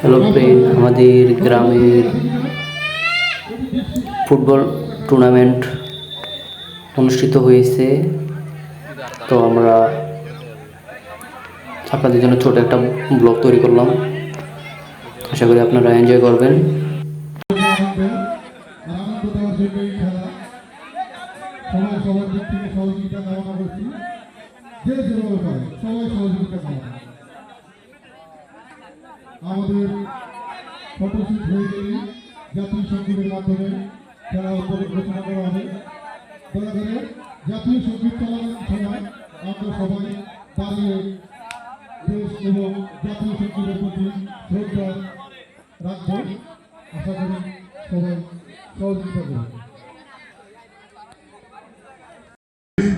Hello friend আমাদের গ্রামের football tournament অনুষ্ঠিত হয়েছে। তো আমরা আপনাদের জন্য ছোট একটা ব্লগ তৈরি করলাম। আশা করি আপনারা এনজয় করবেন। সবাই সবার দিক থেকে সহযোগিতা কামনা করছি। যে যেভাবে পারে সবাই সহযোগিতা কামনা আমাদের ফটোশুট হয়ে গেলে জাতীয় সঙ্গীতের মাধ্যমে খেলা উপরে ঘোষণা করা হবে। দয়া করে জাতীয় সংগীত চালানোর সময় আমরা সবাই দাঁড়িয়ে দেশ এবং জাতীয় সঙ্গীতের প্রতি শ্রদ্ধা রাখব। আশা করি সবাই সহযোগিতা করবে।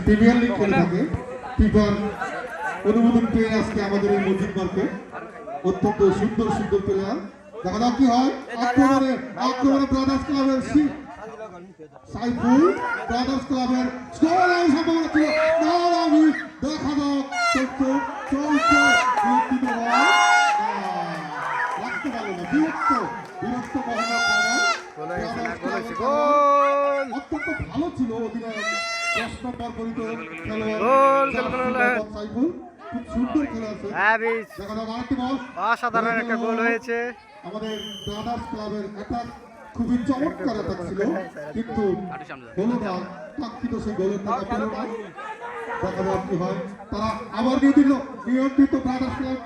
প্রিমিয়ার লিগ খেলে থাকে। ফিফার অনুমোদন পেয়ে আজকে আমাদের এই মসজিদ মার্কে অত্যন্ত সুন্দর সুন্দর প্লেয়ার দেখা যাক কি হয়? আক্রমণে আক্রমণে ব্রাদার্স ক্লাবের সাইফুল ব্রাদার্স ক্লাবের স্কোর সম্ভাবনা ছিল দেখা যাক চলছে চলছে। বিরক্তিত বল। রাখতে পারল না বিরক্ত বিরক্ত মোহাম্মদ ব্রাদার্স ক্লাবের অত্যন্ত ভালো ছিল অধিনায়ক। দশ নম্বর পরিত খেলোয়াড় সাইফুল। হ্যাঁ অসাধারণ একটা গোল হয়েছে। আমাদের ব্রাদার্স ক্লাবের অ্যাটাক খুবই চমৎকার অ্যাটাক ছিল। কিন্তু হলো কাঙ্ক্ষিত সেই গোলের টাকা পেল না দেখা যাক কি হয়। তারা আবার নিয়ন্ত্রিত নিয়ন্ত্রিত ব্রাদার্স ক্লাব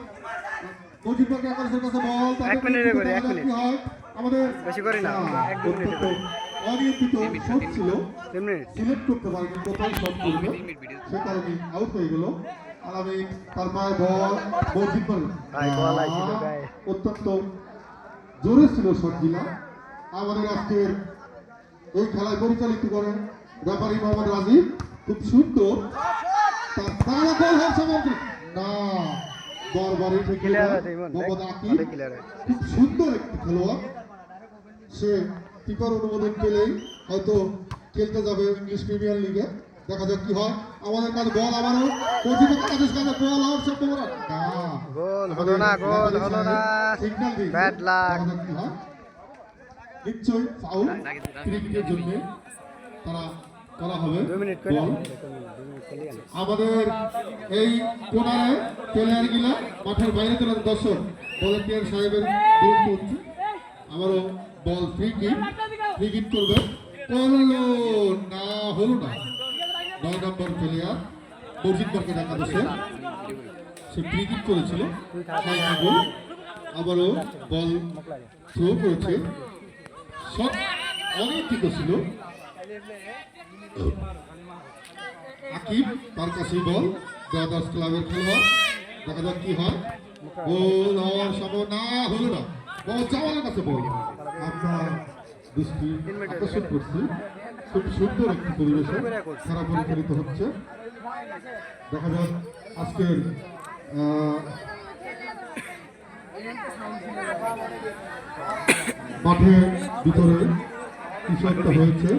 মজিবুর আকাশের কাছে বল। তাদের এক মিনিটে করে, এক মিনিট। আমাদের বেশি করি না, না, এক মিনিটে অত্যন্ত অনিয়ন্ত্রিত শট ছিল। সিলেক্ট করতে পারেনি কোথায় শট করবে সে কারণে আউট হয়ে গেল। তার পায়ে বল গায়ে। অত্যন্ত জোরে ছিল শটগুলা আমাদের আজকের এই খেলায় পরিচালিত করেন ব্যাপারী মোহাম্মদ রাজীব খুব সুন্দর। তার গোল সময় না দরবারে মোহাম্মদ আকিব খুব সুন্দর একটি খেলোয়াড়। সে টিপার অনুমোদন পেলেই হয়তো খেলতে যাবে ইংলিশ প্রিমিয়ার লিগে। দেখা যাক কি হয়। আমাদের কাছে বল আবারও। পঁচিশ কাছে কাছে বল হওয়ার সম্ভাবনা না। গোল হলো না গোল হলো না। Signal luck. দেখা হয়। নিশ্চয়ই ফাউল ক্রিকেটের জন্য তারা করা হবে। দুই মিনিট করে বল। আমাদের এই কোনারে প্লেয়ারগুলা মাঠের বাইরে চলে দর্শক। ভলেন্টিয়ার সাহেবের বিরক্ত হচ্ছে। আমারও বল ফ্রি কিক ফ্রি কিক করবে। করল না হলো না। নম্বর প্লেয়ার মসজিদ মার্কে দেখা যাচ্ছে সে ফ্রি কিক করেছিল আবারও বল থ্রো করেছে। সব অনেক ঠিক ছিল। আকিব, তার কাছেই বল। ব্রাদার্স ক্লাবের খেলোয়াড়। দেখা যাক কি হয়। গোল হওয়ার সম্ভাবনা হলো না। বল, চাওয়ালের কাছে বল। আমরা দৃষ্টি আকর্ষণ করছি। খুব সুন্দর একটি পরিবেশে খেলা পরিচালিত হচ্ছে। দেখা যাক আজকের মাঠের ভিতরে কিছু একটা হয়েছে।